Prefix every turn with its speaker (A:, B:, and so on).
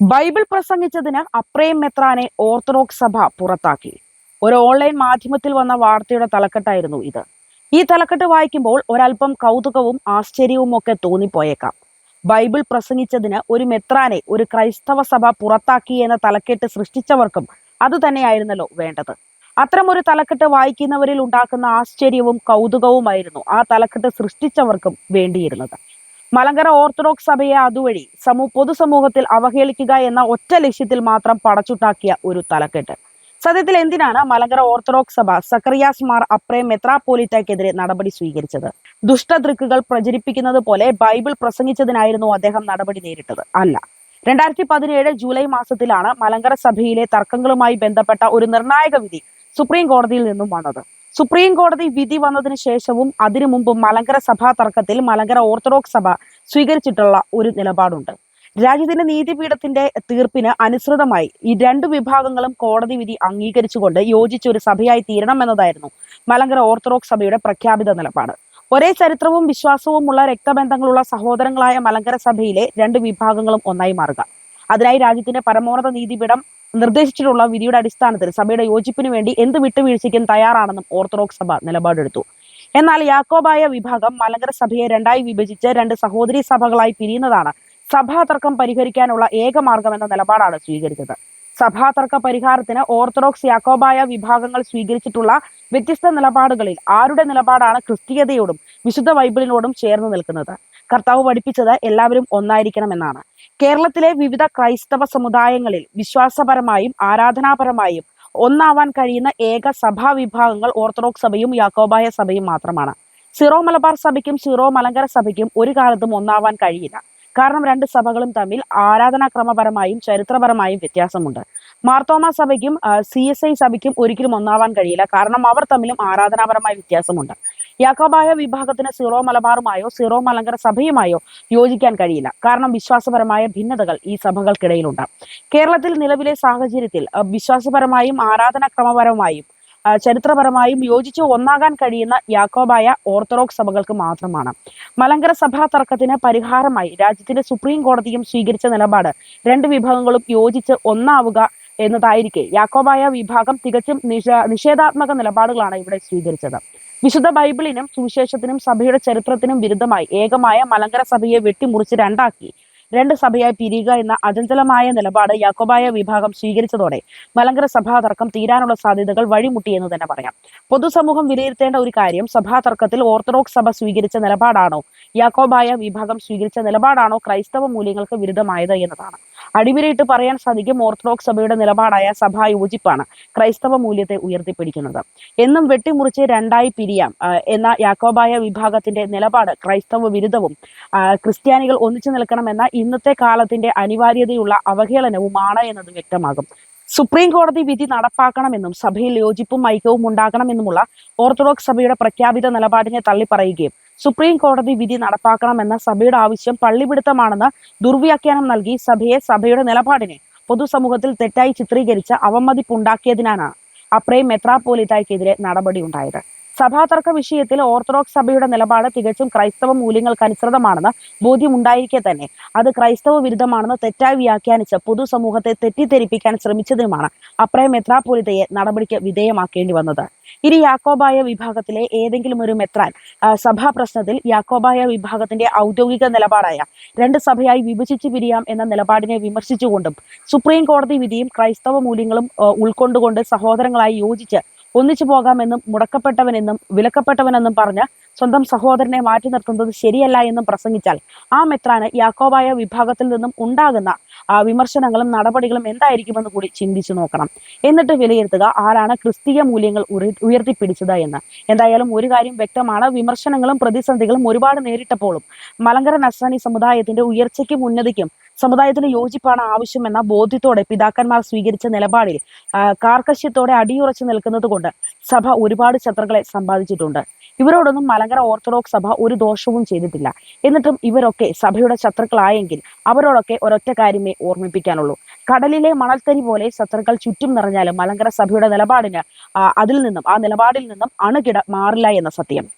A: Bible പ്രസംഗിച്ചതിന് അപ്രേം മെത്രാനെ Orthodox സഭ പുറത്താക്കി. ഒരു ഓൺലൈൻ മാധ്യമത്തിൽ വന്ന വാർത്തയുടെ തലക്കെട്ടായിരുന്നു ഇത്. ഈ തലക്കെട്ട് വായിക്കുമ്പോൾ ഒരല്പം കൗതുകവും ആശ്ചര്യവും ഒക്കെ തോന്നിപ്പോയേക്കാം. ബൈബിൾ പ്രസംഗിച്ചതിന് ഒരു മെത്രാനെ ഒരു ക്രൈസ്തവ സഭ പുറത്താക്കി എന്ന തലക്കെട്ട് സൃഷ്ടിച്ചവർക്കും അത് തന്നെയായിരുന്നല്ലോ വേണ്ടത്. അത്തരമൊരു തലക്കെട്ട് വായിക്കുന്നവരിൽ ഉണ്ടാക്കുന്ന ആശ്ചര്യവും കൗതുകവുമായിരുന്നു ആ തലക്കെട്ട് സൃഷ്ടിച്ചവർക്കും വേണ്ടിയിരുന്നത്. മലങ്കര ഓർത്തഡോക്സ് സഭയെ അതുവഴി സമൂ പൊതുസമൂഹത്തിൽ അവഹേളിക്കുക എന്ന ഒറ്റ ലക്ഷ്യത്തിൽ മാത്രം പടച്ചുണ്ടാക്കിയ ഒരു തലക്കെട്ട്. സത്യത്തിൽ എന്തിനാണ് മലങ്കര ഓർത്തഡോക്സ് സഭ സക്രിയാസ് മാർ അപ്രേ മെത്രാപ്പോലിറ്റയ്ക്കെതിരെ നടപടി സ്വീകരിച്ചത്? ദുഷ്ടദൃക്കുകൾ പ്രചരിപ്പിക്കുന്നത് പോലെ ബൈബിൾ പ്രസംഗിച്ചതിനായിരുന്നു അദ്ദേഹം നടപടി നേരിട്ടത്. അല്ല. രണ്ടായിരത്തി പതിനേഴ് ജൂലൈ മാസത്തിലാണ് മലങ്കര സഭയിലെ തർക്കങ്ങളുമായി ബന്ധപ്പെട്ട ഒരു നിർണായക വിധി സുപ്രീം കോടതിയിൽ നിന്നും വന്നത്. സുപ്രീം കോടതി വിധി വന്നതിന് ശേഷവും അതിനു മുമ്പും മലങ്കര സഭാ തർക്കത്തിൽ മലങ്കര ഓർത്തഡോക്സ് സഭ സ്വീകരിച്ചിട്ടുള്ള ഒരു നിലപാടുണ്ട്. രാജ്യത്തിന്റെ നീതിപീഠത്തിന്റെ തീർപ്പിന് അനുസൃതമായി ഈ രണ്ട് വിഭാഗങ്ങളും കോടതി വിധി അംഗീകരിച്ചുകൊണ്ട് യോജിച്ച ഒരു സഭയായി തീരണം എന്നതായിരുന്നു മലങ്കര ഓർത്തഡോക്സ് സഭയുടെ പ്രഖ്യാപിത നിലപാട്. ഒരേ ചരിത്രവും വിശ്വാസവുമുള്ള രക്തബന്ധങ്ങളുള്ള സഹോദരങ്ങളായ മലങ്കര സഭയിലെ രണ്ട് വിഭാഗങ്ങളും ഒന്നായി മാറുക. അതിനായി രാജ്യത്തിന്റെ പരമോന്നത നീതിപീഠം നിർദ്ദേശിച്ചിട്ടുള്ള വിധിയുടെ അടിസ്ഥാനത്തിൽ സഭയുടെ യോജിപ്പിന് വേണ്ടി എന്ത് വിട്ടുവീഴ്ചയ്ക്കും തയ്യാറാണെന്നും ഓർത്തഡോക്സ് സഭ നിലപാടെടുത്തു. എന്നാൽ യാക്കോബായ വിഭാഗം മലങ്കര സഭയെ രണ്ടായി വിഭജിച്ച് രണ്ട് സഹോദരി സഭകളായി പിരിയുന്നതാണ് സഭാ തർക്കം പരിഹരിക്കാനുള്ള ഏക മാർഗം എന്ന നിലപാടാണ് സ്വീകരിച്ചത്. സഭാ തർക്ക പരിഹാരത്തിന് ഓർത്തഡോക്സ് യാക്കോബായ വിഭാഗങ്ങൾ സ്വീകരിച്ചിട്ടുള്ള വ്യത്യസ്ത നിലപാടുകളിൽ ആരുടെ നിലപാടാണ് ക്രിസ്തീയതയോടും വിശുദ്ധ ബൈബിളിനോടും ചേർന്ന് നിൽക്കുന്നത്? കർത്താവ് പഠിപ്പിച്ചത് എല്ലാവരും ഒന്നായിരിക്കണമെന്നാണ്. കേരളത്തിലെ വിവിധ ക്രൈസ്തവ സമുദായങ്ങളിൽ വിശ്വാസപരമായും ആരാധനാപരമായും ഒന്നാവാൻ കഴിയുന്ന ഏക സഭാ വിഭാഗങ്ങൾ ഓർത്തഡോക്സ് സഭയും യാക്കോബായ സഭയും മാത്രമാണ്. സിറോ മലബാർ സഭയ്ക്കും സിറോ മലങ്കര സഭയ്ക്കും ഒരു കാലത്തും ഒന്നാവാൻ കഴിയില്ല. കാരണം രണ്ട് സഭകളും തമ്മിൽ ആരാധനാക്രമപരമായും ചരിത്രപരമായും വ്യത്യാസമുണ്ട്. മാർത്തോമ സഭയ്ക്കും സി എസ് ഐ സഭയ്ക്കും ഒരിക്കലും ഒന്നാവാൻ കഴിയില്ല. കാരണം അവർ തമ്മിലും ആരാധനാപരമായ വ്യത്യാസമുണ്ട്. യാക്കോബായ വിഭാഗത്തിന് സീറോ മലബാറുമായോ സീറോ മലങ്കര സഭയുമായോ യോജിക്കാൻ കഴിയില്ല. കാരണം വിശ്വാസപരമായ ഭിന്നതകൾ ഈ സഭകൾക്കിടയിലുണ്ട്. കേരളത്തിൽ നിലവിലെ സാഹചര്യത്തിൽ വിശ്വാസപരമായും ആരാധനാക്രമപരമായും ചരിത്രപരമായും യോജിച്ച് ഒന്നാകാൻ കഴിയുന്ന യാക്കോബായ ഓർത്തഡോക്സ് സഭകൾക്ക് മാത്രമാണ്. മലങ്കര സഭാ തർക്കത്തിന് പരിഹാരമായി രാജ്യത്തിന്റെ സുപ്രീം കോടതിയും സ്വീകരിച്ച നിലപാട് രണ്ട് വിഭാഗങ്ങളും യോജിച്ച് ഒന്നാവുക എന്നതായിരിക്കെ. യാക്കോബായ വിഭാഗം തികച്ചും നിഷേധാത്മക നിലപാടുകളാണ് ഇവിടെ സ്വീകരിച്ചത്. വിശുദ്ധ ബൈബിളിനും സുവിശേഷത്തിനും സഭയുടെ ചരിത്രത്തിനും വിരുദ്ധമായി ഏകമായ മലങ്കര സഭയെ വെട്ടിമുറിച്ച് രണ്ടാക്കി. രണ്ട് സഭയായി പിരിയുക എന്ന അചഞ്ചലമായ നിലപാട് യാക്കോബായ വിഭാഗം സ്വീകരിച്ചതോടെ മലങ്കര സഭാ തർക്കം തീരാനുള്ള സാധ്യതകൾ വഴിമുട്ടിയെന്ന് തന്നെ പറയാം. പൊതുസമൂഹം വിലയിരുത്തേണ്ട ഒരു കാര്യം സഭാ തർക്കത്തിൽ ഓർത്തഡോക്സ് സഭ സ്വീകരിച്ച നിലപാടാണോ? യാക്കോബായ വിഭാഗം സ്വീകരിച്ച നിലപാടാണോ? ക്രൈസ്തവ മൂല്യങ്ങൾക്ക് വിരുദ്ധമായത് എന്നതാണ്. അടിവരയിട്ട് പറയാൻ സാധിക്കും ഓർത്തഡോക്സ് സഭയുടെ നിലപാടായ സഭാ യോജിപ്പാണ്. ക്രൈസ്തവ മൂല്യത്തെ ഉയർത്തിപ്പിടിക്കുന്നത്. എന്നും വെട്ടിമുറിച്ച് രണ്ടായി പിരിയാം എന്ന യാക്കോബായ വിഭാഗത്തിന്റെ നിലപാട് ക്രൈസ്തവ വിരുദ്ധവും ക്രിസ്ത്യാനികൾ ഒന്നിച്ചു നിൽക്കണമെന്ന ഇന്നത്തെ കാലത്തിന്റെ അനിവാര്യതയുള്ള അവഹേളനവുമാണ് എന്നത് വ്യക്തമാകും. സുപ്രീം കോടതി വിധി നടപ്പാക്കണമെന്നും സഭയിൽ യോജിപ്പും ഐക്യവും ഉണ്ടാകണമെന്നുമുള്ള ഓർത്തഡോക്സ് സഭയുടെ പ്രഖ്യാപിത നിലപാടിനെ തള്ളിപ്പറയുകയും സുപ്രീം കോടതി വിധി നടപ്പാക്കണമെന്ന സഭയുടെ ആവശ്യം പള്ളിപിടുത്തമാണെന്ന് ദുർവ്യാഖ്യാനം നൽകി സഭയെ സഭയുടെ നിലപാടിനെ പൊതുസമൂഹത്തിൽ തെറ്റായി ചിത്രീകരിച്ച അവമതിപ്പുണ്ടാക്കിയതിനാണ് അപ്രേ മെത്രാപ്പോലിത്തായ്ക്കെതിരെ നടപടിയുണ്ടായത്. സഭാതർക്ക വിഷയത്തിൽ ഓർത്തഡോക്സ് സഭയുടെ നിലപാട് തികച്ചും ക്രൈസ്തവ മൂല്യങ്ങൾക്ക് അനുസൃതമാണെന്ന് ബോധ്യമുണ്ടായിരിക്കെ തന്നെ. അത് ക്രൈസ്തവ വിരുദ്ധമാണെന്ന് തെറ്റായി വ്യാഖ്യാനിച്ച് പൊതുസമൂഹത്തെ തെറ്റിദ്ധരിപ്പിക്കാൻ ശ്രമിച്ചതിനുമാണ് അപ്രയം മെത്രാപോലിതയെ നടപടിക്ക് വിധേയമാക്കേണ്ടി വന്നത്. ഇനി യാക്കോബായ വിഭാഗത്തിലെ ഏതെങ്കിലും ഒരു മെത്രാൻ സഭാ പ്രശ്നത്തിൽ യാക്കോബായ വിഭാഗത്തിന്റെ ഔദ്യോഗിക നിലപാടായ രണ്ട് സഭയായി വിഭജിച്ചു പിരിയാം എന്ന നിലപാടിനെ വിമർശിച്ചുകൊണ്ടും സുപ്രീം കോടതി വിധിയും ക്രൈസ്തവ മൂല്യങ്ങളും ഉൾക്കൊണ്ടുകൊണ്ട് സഹോദരങ്ങളായി യോജിച്ച് ഒന്നിച്ചു പോകാമെന്നും മുടക്കപ്പെട്ടവനെന്നും വിലക്കപ്പെട്ടവനെന്നും പറഞ്ഞ് സ്വന്തം സഹോദരനെ മാറ്റി നിർത്തുന്നത് ശരിയല്ല എന്നും പ്രസംഗിച്ചാൽ ആ മെത്രാന് യാക്കോബായ വിഭാഗത്തിൽ നിന്നും ഉണ്ടാകുന്ന വിമർശനങ്ങളും നടപടികളും എന്തായിരിക്കുമെന്ന് കൂടി ചിന്തിച്ചു നോക്കണം. എന്നിട്ട് വിലയിരുത്തുക ആരാണ് ക്രിസ്തീയ മൂല്യങ്ങൾ ഉയർത്തിപ്പിടിച്ചത് എന്ന്. എന്തായാലും ഒരു കാര്യം വ്യക്തമാണ് വിമർശനങ്ങളും പ്രതിസന്ധികളും ഒരുപാട് നേരിട്ടപ്പോഴും മലങ്കര നസ്രാനി സമുദായത്തിന്റെ ഉയർച്ചയ്ക്കും ഉന്നതിക്കും സമുദായത്തിന് യോജിപ്പാണ് ആവശ്യമെന്ന ബോധ്യത്തോടെ പിതാക്കന്മാർ സ്വീകരിച്ച നിലപാടിൽ കാർക്കശ്യത്തോടെ അടിയുറച്ചു നിൽക്കുന്നത് കൊണ്ട് സഭ ഒരുപാട് ശത്രുക്കളെ സമ്പാദിച്ചിട്ടുണ്ട്. ഇവരോടൊന്നും മലങ്കര ഓർത്തഡോക്സ് സഭ ഒരു ദോഷവും ചെയ്തിട്ടില്ല. എന്നിട്ടും ഇവരൊക്കെ സഭയുടെ ശത്രുക്കളായെങ്കിൽ അവരോടൊക്കെ ഒരൊറ്റ കാര്യമേ ഓർമ്മിപ്പിക്കാനുള്ളൂ. കടലിലെ മണൽത്തരി പോലെ ശത്രുക്കൾ ചുറ്റും നിറഞ്ഞാലും മലങ്കര സഭയുടെ നിലപാടിന് അതിൽ നിന്നും ആ നിലപാടിൽ നിന്നും അണുകിട മാറില്ല എന്ന സത്യം.